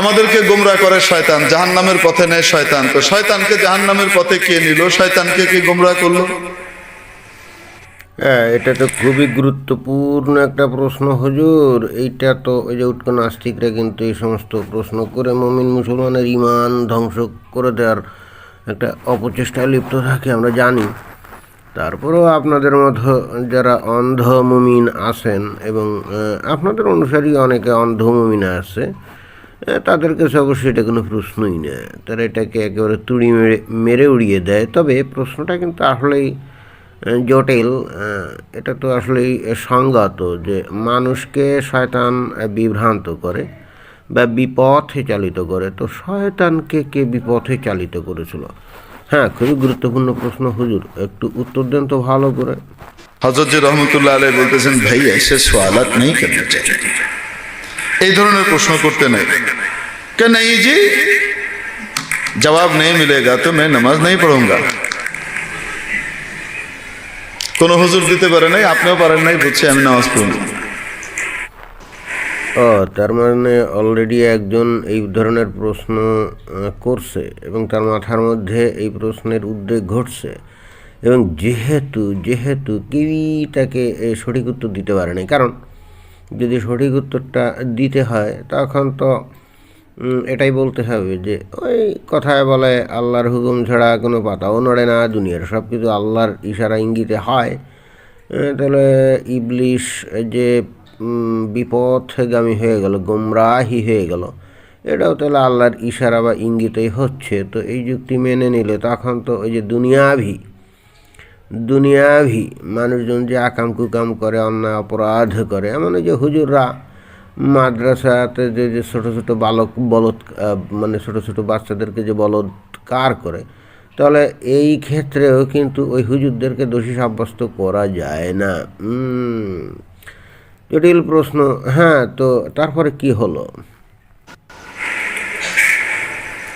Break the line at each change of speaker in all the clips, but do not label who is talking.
আমাদেরকে গোমরা করে শয়তান জাহান নামের পথে নেয় শয়তান। তো শয়তানকে জাহান নামের পথে কে নিল? শয়তানকে কে গোমরা করল?
হ্যাঁ এটা তো খুবই গুরুত্বপূর্ণ একটা প্রশ্ন, হুজুর। এইটা তো ওই যে উৎক নাস্তিকরা কিন্তু এই সমস্ত প্রশ্ন করে, মমিন মুসলমানের ইমান ধ্বংস করে দেওয়ার একটা অপচেষ্টায় লিপ্ত থাকে, আমরা জানি। তারপরেও আপনাদের মতো যারা অন্ধ মুমিন আছেন এবং আপনাদের অনুসারী অনেকে অন্ধ মুমিন আছে। তাদের কাছে অবশ্যই এটা কোনো প্রশ্নই না। তারা এটাকে একেবারে তুড়ি মেরে মেরে উড়িয়ে দেয়। তবে প্রশ্নটা কিন্তু আসলেই জটিল। এটা তো আসলেই সংগত যে মানুষকে শয়তান বিভ্রান্ত করে বা বিপথে চালিত করে। তো শয়তানকে কে বিপথে চালিত করেছিল? হ্যাঁ খুবই গুরুত্বপূর্ণ প্রশ্ন, হুজুর। একটু উত্তর দেন তো ভালো করে।
হজরত রহমতুল্লাহ আলাই বলতেছেন ভাই এসে সোয়ালাত নেই চাই এই ধরনের প্রশ্ন করতে নাই। কে নেই জি জবাব নেই মিলেগা তো मैं नमाज नहीं पढ़ूंगा কোন হুজুর দিতে পারে নাই আপনিও পারেন নাই বুঝছি আমি নামাজ পড়ব
ও তার মানে অলরেডি একজন এই ধরনের প্রশ্ন আহ, করছে এবং তার মাথার মধ্যে এই প্রশ্নের উদ্বেগ ঘটছে এবং যেহেতু যেহেতু কেউই তাকে এ, সঠিক উত্তর দিতে পারেনি কারণ যদি সঠিক উত্তরটা দিতে হয় তখন তো উম, এটাই বলতে হবে যে ওই কথায় বলে, আল্লাহর হুকুম ছাড়া কোনো পাতাও নড়ে না, দুনিয়ার সব কিছু আল্লাহর ইশারা ইঙ্গিতে হয়। তাহলে ইবলিশ যে বিপথগামী হয়ে গেল, গোমরাহি হয়ে গেল, এটাও তাহলে আল্লাহর ইশারা বা ইঙ্গিতেই হচ্ছে। তো এই যুক্তি মেনে নিলে তখন তো ওই যে দুনিয়াভি দুনিয়াভি মানুষজন যে আকাম কুকাম করে, অন্যায় অপরাধ করে, এমন যে হুজুররা মাদ্রাসাতে যে যে ছোটো ছোটো বালক বলৎ মানে ছোটো ছোটো বাচ্চাদেরকে যে বলৎকার করে তাহলে এই ক্ষেত্রেও কিন্তু ওই হুজুরদেরকে দোষী সাব্যস্ত করা যায় না। জটিল প্রশ্ন। হ্যাঁ তো তারপরে কি হলো?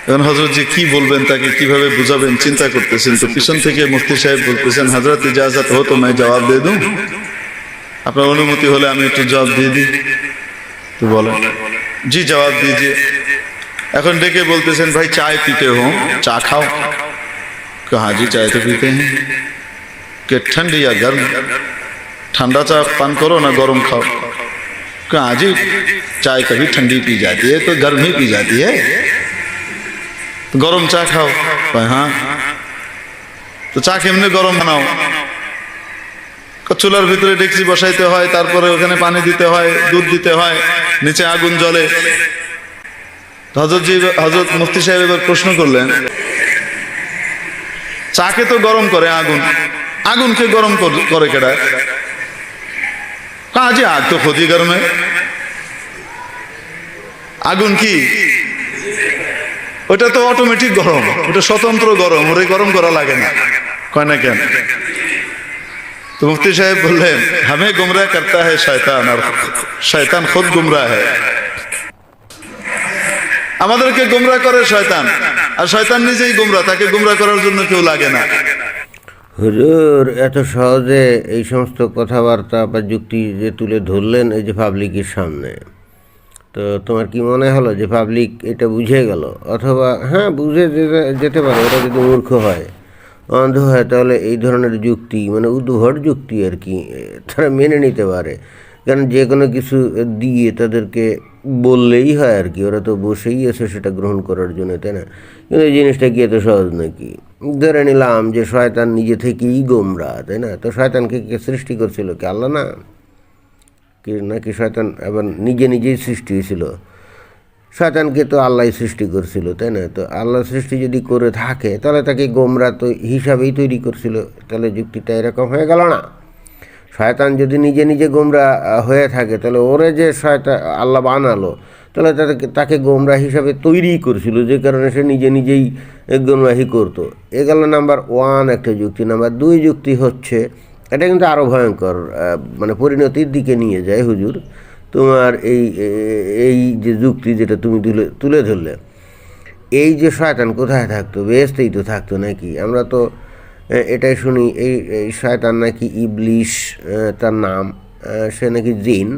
এখন হজরত জি কি বলবেন, তাকে কীভাবে বুঝাবেন, চিন্তা করতেছেন তো। পিছন থেকে মুফতি সাহেব বলতেছেন হজরত ইজাজত হো তো জবাব দিয়ে दूं আপনার অনুমতি হলে আমি একটু জবাব দিয়ে দিই। तो बोले जी जवाब दीजिए अखन देखे बोलते বলতেছেন भाई चाय पीते हो चा खाओ कहा जी चाय तो पीते हैं कि ठंडी या गर्म ठंडा चाय पान करो ना गर्म खाओ कहा जी चाय कभी ठंडी पी जाती है तो गर्म ही पी जाती है गर्म चाय खाओ हाँ तो चाय केमने गर्म बनाओ চুলার ভিতরে ডেকচি বসাইতে হয়, তারপরে ওখানে পানি দিতে হয়, দুধ দিতে হয়, নিচে আগুন জ্বলে। হজরত জি হজরত মুফতি সাহেব এবার প্রশ্ন করলেন, চাকে তো গরম করে আগুন, আগুনকে গরম কর- কেডা? কাজে আগ তো ক্ষতি গরমে আগুন কি? ওটা তো অটোমেটিক গরম, ওটা স্বতন্ত্র গরম, ওরে গরম করা লাগে না। কয় না কেন? তো মুফতি সাহেব বললেন हमें गुमराह करता है शैतान और शैतान खुद गुमराह है আমাদেরকে গুমরা করে শয়তান আর শয়তান নিজেই গুমরা তাকে গুমরা করার জন্য কেউ লাগে না
হুজুর এত সহজে এই সমস্ত কথাবার্তা বা যুক্তি যে তুলে ধরলেন এই যে পাবলিকের সামনে তো তোমার কি মনে হলো যে পাবলিক এটা বুঝে গেল অথবা হ্যাঁ বুঝে যেতে- যেতে পারে ওরা যদি মূর্খ হয় অন্ধ হয়, তাহলে এই ধরনের যুক্তি মানে উদ্ভট যুক্তি আর কি, তারা মেনে নিতে পারে। কারণ যে কোনো কিছু দিয়ে তাদেরকে বললেই হয় আর কি, ওরা তো বসেই আছে সেটা গ্রহণ করার জন্য, তাই না? কিন্তু এই জিনিসটা কি এত সহজ নাকি? ধরে নিলাম যে শয়তান নিজে থেকেই গোমরা, তাই না? তো শয়তানকে কে সৃষ্টি করছিল? কি আল্লাহ না? কি নাকি শয়তান আবার নিজে নিজেই সৃষ্টি হয়েছিল? শয়তানকে তো আল্লাহ সৃষ্টি করছিল, তাই না? তো আল্লাহ সৃষ্টি যদি করে থাকে, তাহলে তাকে গোমরা তো হিসাবেই তৈরি করছিল, তাহলে যুক্তিটা এরকম হয়ে গেল না। শয়তান যদি নিজে নিজে গোমরা হয়ে থাকে, তাহলে ওরে যে শয়তান, আল্লাহ বানালো, তাহলে তাকে তাকে গোমরা হিসাবে তৈরি করছিল, যে কারণে সে নিজে নিজেই গোমরাহি করতো। এ গেল নাম্বার ওয়ান একটা যুক্তি। নাম্বার দুই যুক্তি হচ্ছে, এটা কিন্তু আরও ভয়ঙ্কর মানে পরিণতির দিকে নিয়ে যায় হুজুর। তোমার এই এই যে যুক্তি যেটা তুমি তুলে তুলে ধরলে, এই যে শয়তান কোথায় থাকতো? বেহেস্তেই তো থাকতো নাকি? আমরা তো এটাই শুনি, এই এই শয়তান নাকি ইবলিশ তার নাম সে নাকি জিন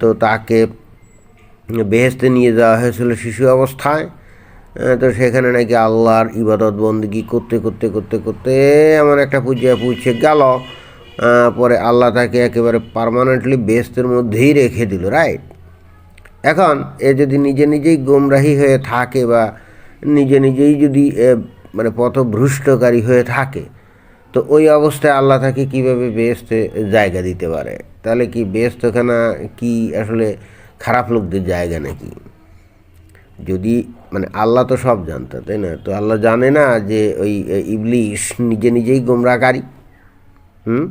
তো তাকে বেহেস্তে নিয়ে যাওয়া হয়েছিল শিশু অবস্থায় তো সেখানে নাকি আল্লাহর ইবাদত বন্দী করতে করতে করতে করতে এমন একটা পূজায় পৌঁছে গেল। পরে আল্লাহ তাকে একেবারে পারমানেন্টলি বেস্তের মধ্যেই রেখে দিল রাইট এখন এ যদি নিজে নিজেই গোমরাহি হয়ে থাকে বা নিজে নিজেই যদি মানে পথভ্রষ্টকারী হয়ে থাকে, তো ওই অবস্থায় আল্লাহ তাকে কীভাবে বেহেস্তে জায়গা দিতে পারে? তাহলে কি বেহেস্তখানা কি আসলে খারাপ লোকদের জায়গা নাকি? যদি মানে আল্লাহ তো সব জানতো তাই না? তো আল্লাহ জানে না যে ওই ইবলিশ নিজে নিজেই গোমরাকারী হুম?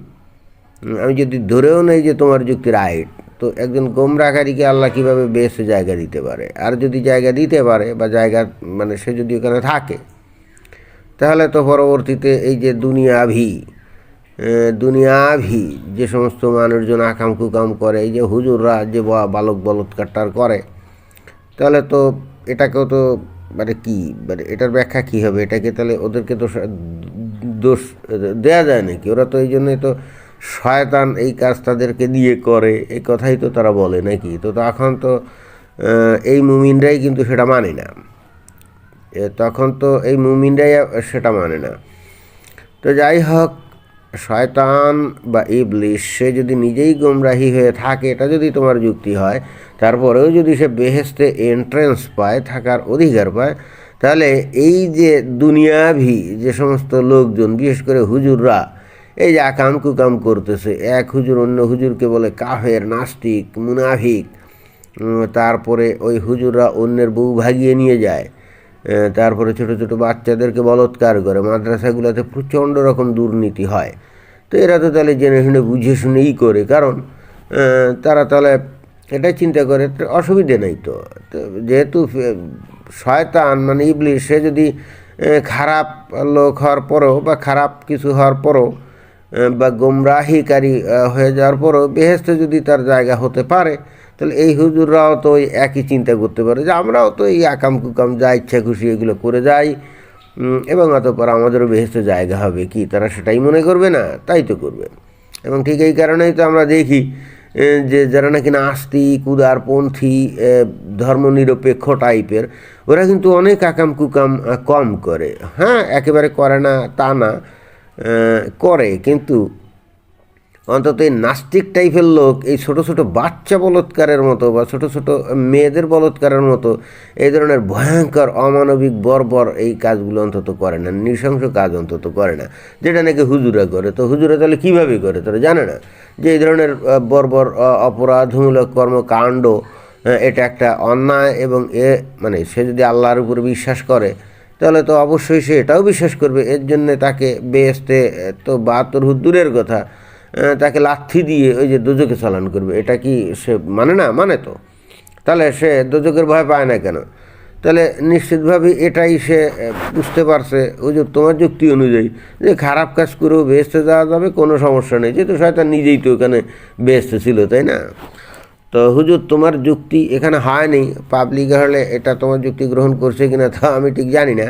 আমি যদি ধরেও নেই যে তোমার যুক্তি রাইট তো একজন গোমরাকারীকে আল্লাহ কীভাবে বেশ জায়গা দিতে পারে? আর যদি জায়গা দিতে পারে বা জায়গা মানে সে যদি ওখানে থাকে, তাহলে তো পরবর্তীতে এই যে দুনিয়াভি দুনিয়াভি যে সমস্ত মানুষজন আকাম কুকাম করে, এই যে হুজুররা যে বালক বলৎকারটার করে, তাহলে তো এটাকেও তো মানে কি মানে এটার ব্যাখ্যা কী হবে? এটাকে তাহলে ওদেরকে তো দোষ দেয়া যায় নাকি? ওরা তো এই জন্যই তো শয়তান এই কাজ তাদেরকে দিয়ে করে এই কথাই তো তারা বলে নাকি? তো তখন তো এই মুমিনরাই কিন্তু সেটা মানে না। তখন তো এই মুমিনরাই সেটা মানে না। তো যাই হোক, শয়তান বা ইবলিশ, সে যদি নিজেই গোমরাহি হয়ে থাকে, এটা যদি তোমার যুক্তি হয়, তারপরেও যদি সে বেহেস্তে এন্ট্রেন্স পায়, থাকার অধিকার পায়, তাহলে এই যে দুনিয়াভি যে সমস্ত লোকজন, বিশেষ করে হুজুররা এই যে আকাম কুকাম করতেছে, এক হুজুর অন্য হুজুরকে বলে কাফের, নাস্তিক, মুনাফিক তারপরে ওই হুজুররা অন্যের বউ ভাগিয়ে নিয়ে যায় তারপরে ছোট ছোট বাচ্চাদেরকে বলৎকার করে, মাদ্রাসাগুলোতে প্রচণ্ড রকম দুর্নীতি হয়। তো এরা তো তাহলে জেনে শুনে বুঝে শুনেই করে, কারণ তারা তাহলে এটাই চিন্তা করে অসুবিধে নেই তো। যেহেতু শয়তান মানে ইবলিশ, সে যদি খারাপ লোক হওয়ার পরেও বা খারাপ কিছু হওয়ার পরও বা গোমরাহিকারী হয়ে যাওয়ার পরও বেহেস্তে যদি তার জায়গা হতে পারে, তাহলে এই হুজুররাও তো ওই একই চিন্তা করতে পারে যে আমরাও তো এই আকাম কুকাম যা ইচ্ছা খুশি এগুলো করে যাই। এবং অতপর আমাদেরও বেহেস্তে জায়গা হবে, কি তারা সেটাই মনে করবে না? তাই তো করবে। এবং ঠিক এই কারণেই তো আমরা দেখি যে যারা নাকি নাস্তিক উদারপন্থী ধর্মনিরপেক্ষ টাইপের, ওরা কিন্তু অনেক আকাম কুকাম কম করে। হ্যাঁ একেবারে করে না, তা না। করে, কিন্তু অন্তত এই নাস্তিক টাইপের লোক, এই ছোট ছোট বাচ্চা বলৎকারের মতো বা ছোট ছোট মেয়েদের বলৎকারের মতো, এই ধরনের ভয়ঙ্কর, অমানবিক, বর্বর এই কাজগুলো অন্তত করে না, নৃশংস কাজ অন্তত করে না, যেটা নাকি হুজুরা করে। তো হুজুরা তাহলে কীভাবে করে? তারা জানে না যে এই ধরনের বর্বর অপরাধমূলক কর্মকাণ্ড এটা একটা অন্যায় এবং এ মানে সে যদি আল্লাহর উপর বিশ্বাস করে তাহলে তো অবশ্যই সে এটাও বিশ্বাস করবে। এর জন্যে তাকে বেহেস্তে তো বা তোর হুদ্দুরের কথা তাকে লাথি দিয়ে ওই যে দুজকে চালান করবে। এটা কি সে মানে না? মানে তো। তাহলে সে দুজকের ভয় পায় না কেন? তাহলে নিশ্চিতভাবে এটাই সে বুঝতে পারছে ওই যে তোমার যুক্তি অনুযায়ী যে খারাপ কাজ করেও বেহেস্তে যাওয়া যাবে, কোনো সমস্যা নেই। যেহেতু শয়তান নিজেই তো ওখানে বেহেস্তে ছিল, তাই না? তো হুজুর, তোমার যুক্তি এখানে হয়নি পাবলিক হলে এটা তোমার যুক্তি গ্রহণ করছে কিনা তা আমি ঠিক জানি না।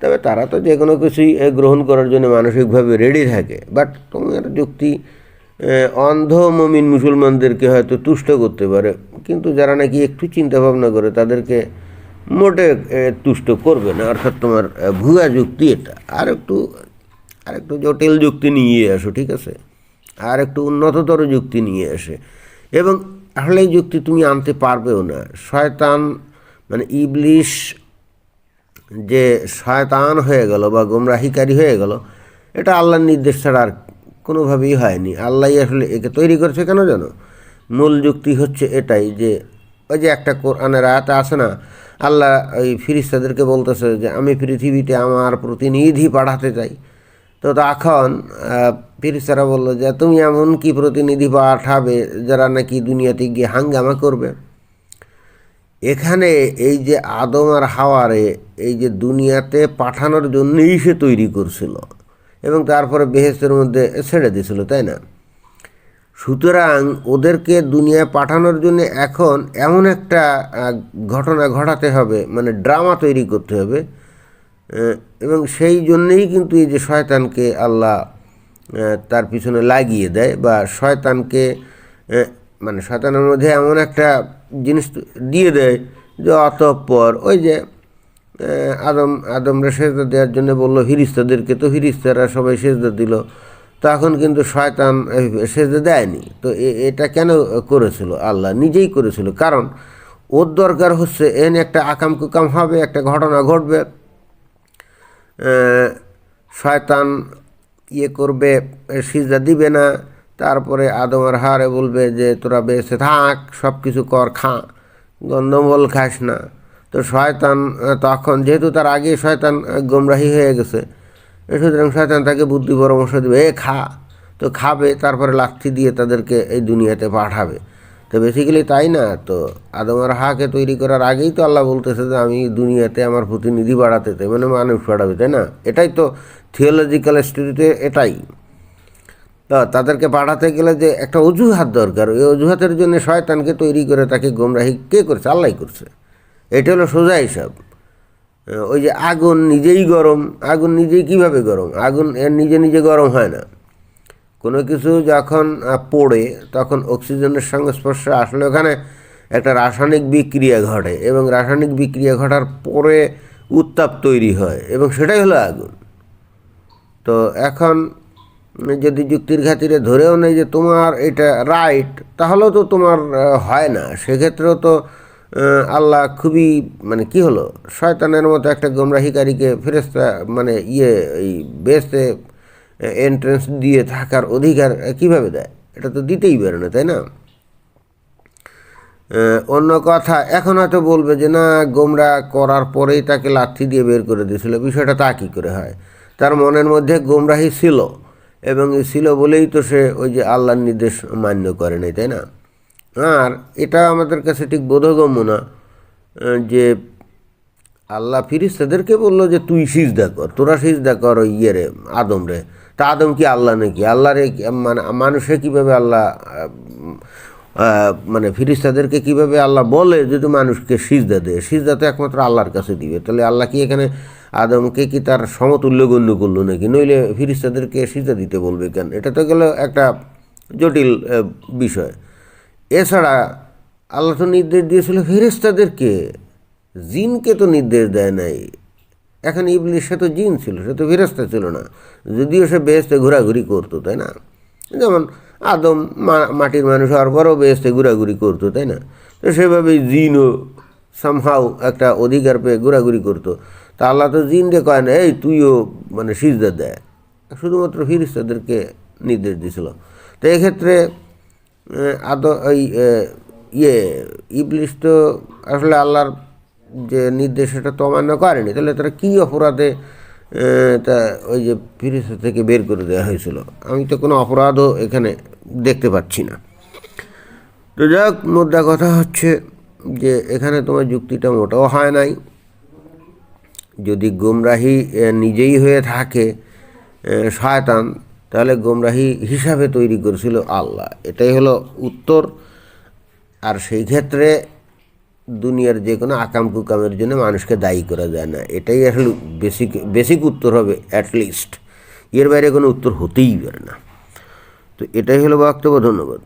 তবে তারা তো যে কোনো কিছুই গ্রহণ করার জন্য মানসিকভাবে রেডি থাকে। বাট তোমার যুক্তি অন্ধ মমিন মুসলমানদেরকে হয়তো তুষ্ট করতে পারে। কিন্তু যারা নাকি একটু চিন্তা ভাবনা করে, তাদেরকে মোটে তুষ্ট করবে না। অর্থাৎ তোমার ভুয়া যুক্তি এটা। আর একটু আর একটু জটিল যুক্তি নিয়ে আসো, ঠিক আছে? আর একটু উন্নততর যুক্তি নিয়ে আসে। এবং আসলে এই যুক্তি তুমি আনতে পারবেও না। শয়তান মানে ইবলিশ যে শয়তান হয়ে গেল বা গোমরাহিকারী হয়ে গেল, এটা আল্লাহর নির্দেশ ছাড়া আর কোনোভাবেই হয়নি। আল্লাহ আসলে একে তৈরি করেছে কেন জানো? মূল যুক্তি হচ্ছে এটাই যে, ওই যে একটা কোরআনের আয়াতে আছে না, আল্লাহ ওই ফিরিস্তাদেরকে বলতেছে যে, আমি পৃথিবীতে আমার প্রতিনিধি পাঠাতে চাই। তো তখন ফিরিস্তারা বলল যে, তুমি এমন কি প্রতিনিধি পাঠাবে যারা নাকি দুনিয়াতে গিয়ে হাঙ্গামা করবে? এখানে এই যে আদম আর হাওয়ারে এই যে দুনিয়াতে পাঠানোর জন্যই সে তৈরি করছিল এবং তারপরে বেহেস্তের মধ্যে ছেড়ে দিয়েছিল, তাই না? সুতরাং ওদেরকে দুনিয়ায় পাঠানোর জন্য এখন এমন একটা ঘটনা ঘটাতে হবে মানে ড্রামা তৈরি করতে হবে এবং সেই জন্যেই কিন্তু এই যে শয়তানকে আল্লাহ তার পিছনে লাগিয়ে দেয় বা শয়তানকে মানে শয়তানের মধ্যে এমন একটা জিনিস দিয়ে দেয় যে অতঃপর ওই যে আদম, আদমরা সেজদা দেওয়ার জন্য বলল ফিরিস্তাদেরকে তো ফিরিস্তারা সবাই সেজদা দিল। তখন কিন্তু শয়তান সেজদা দেয়নি। তো এটা কেন করেছিল? আল্লাহ নিজেই করেছিল। কারণ ওর দরকার হচ্ছে এন একটা আকাম কুকাম হবে, একটা ঘটনা ঘটবে। শয়তান ইয়ে করবে সিজা দিবে না, তারপরে আদমের হারে বলবে যে, তোরা বেঁচে থাক সব কিছু কর, খা, গন্ধমল খাস না। তো শয়তান তখন যেহেতু তার আগে শয়তান গোমরাহি হয়ে গেছে সুতরাং শয়তান তাকে বুদ্ধি পরামর্শ দেবে, এ খা। তো খাবে, তারপরে লাথি দিয়ে তাদেরকে এই দুনিয়াতে পাঠাবে। তো বেসিক্যালি তাই না? তো আদম আর হাকে তৈরি করার আগেই তো আল্লাহ বলতেছে যে আমি দুনিয়াতে আমার প্রতিনিধি বাড়াতে চাই মানে মানুষ বাড়াবে, তাই না? এটাই তো থিওলজিক্যাল স্টোরিতে এটাই। তা তাদেরকে পাঠাতে গেলে যে একটা অজুহাত দরকার ওই অজুহাতের জন্য শয়তানকে তৈরি করে তাকে গোমরাহি কে করছে? আল্লাহ করছে। এটা হলো সোজা হিসাব। ওই যে আগুন নিজেই গরম, আগুন নিজেই কীভাবে গরম? আগুন এর নিজে নিজে গরম হয় না। কোনো কিছু যখন পড়ে, তখন অক্সিজেনের সঙ্গে সংস্পর্শে আসলে ওখানে একটা রাসায়নিক বিক্রিয়া ঘটে এবং রাসায়নিক বিক্রিয়া ঘটার পরে উত্তাপ তৈরি হয় এবং সেটাই হলো আগুন। তো এখন যদি যুক্তির খাতিরে ধরেও নেই যে তোমার এটা রাইট তাহলেও তো তোমার হয় না। সেক্ষেত্রেও তো আল্লাহ খুবই মানে কি হলো, শয়তানের মতো একটা গোমরাহিকারীকে ফেরেস্তা মানে ইয়ে এই বেসে এন্ট্রেন্স দিয়ে থাকার অধিকার কীভাবে দেয়? এটা তো দিতেই পারে না, তাই না? অন্য কথা, এখন হয়তো বলবে যে, না, গোমরা করার পরেই তাকে লাথি দিয়ে বের করে দিয়েছিল। বিষয়টা তা কী করে হয়? তার মনের মধ্যে গোমরাহি ছিল এবং ছিল বলেই তো সে ওই যে আল্লাহর নির্দেশ মান্য করে নাই, তাই না? আর এটা আমাদের কাছে ঠিক বোধগম্য না যে আল্লাহ ফিরিস্তাদেরকে বলল যে, তুই সিজদা কর, তোরা সিজদা কর ওই ইয়ে রে আদম রে। তা আদম কি আল্লাহ নাকি? আল্লাহ রে মানে মানুষে কীভাবে আল্লাহ মানে ফিরিস্তাদেরকে কীভাবে আল্লাহ বলে যদি মানুষকে সিজদা দেয়? সিজদা তো একমাত্র আল্লাহর কাছে দিবে। তাহলে আল্লাহ কি এখানে আদমকে কি তার সমতুল্য গণ্য করল নাকি? নইলে ফিরিস্তাদেরকে সিজদা দিতে বলবে কেন? এটা তো গেল একটা জটিল বিষয়। এছাড়া আল্লাহ তো নির্দেশ দিয়েছিল ফেরেস্তাদেরকে। জিনকে তো নির্দেশ দেয় নাই। এখন ইবলিশ সে তো জিন ছিল, সে তো ফেরেস্তা ছিল না। যদিও সে বেহেস্তে ঘোরাঘুরি করতো, তাই না? যেমন আদম মাটির মানুষ হওয়ার পরেও বেহেস্তে ঘোরাঘুরি করতো, তাই না? তো সেভাবেই জিনও সামহাও একটা অধিকার পেয়ে ঘোরাঘুরি করতো। তা আল্লাহ তো জিনকে কয় না, এই তুইও মানে সিজদা দেয় শুধুমাত্র ফিরিস্তাদেরকে নির্দেশ দিয়েছিল তো এক্ষেত্রে আদ ওই ইয়ে ইবলিশ তো আসলে আল্লাহর যে নির্দেশ সেটা তো অমান্য করেনি, তাহলে তারা কী অপরাধে তা ওই যে ফিরিস্তা থেকে বের করে দেওয়া হয়েছিল? আমি তো কোনো অপরাধও এখানে দেখতে পাচ্ছি না। তো যাক মুদ্রা কথা হচ্ছে যে এখানে তোমার যুক্তিটা মোটাও হয় নাই। যদি গোমরাহি নিজেই হয়ে থাকে শয়তান, তাহলে গোমরাহি হিসাবে তৈরি করেছিল আল্লাহ। এটাই হলো উত্তর। আর সেই ক্ষেত্রে দুনিয়ার যে কোনো আকাম কুকামের জন্য মানুষকে দায়ী করা যায় না। এটাই আসলে বেসিক বেসিক উত্তর হবে অ্যাটলিস্ট এর বাইরে কোনো উত্তর হতেই পারে না। তো এটাই হলো বক্তব্য, ধন্যবাদ।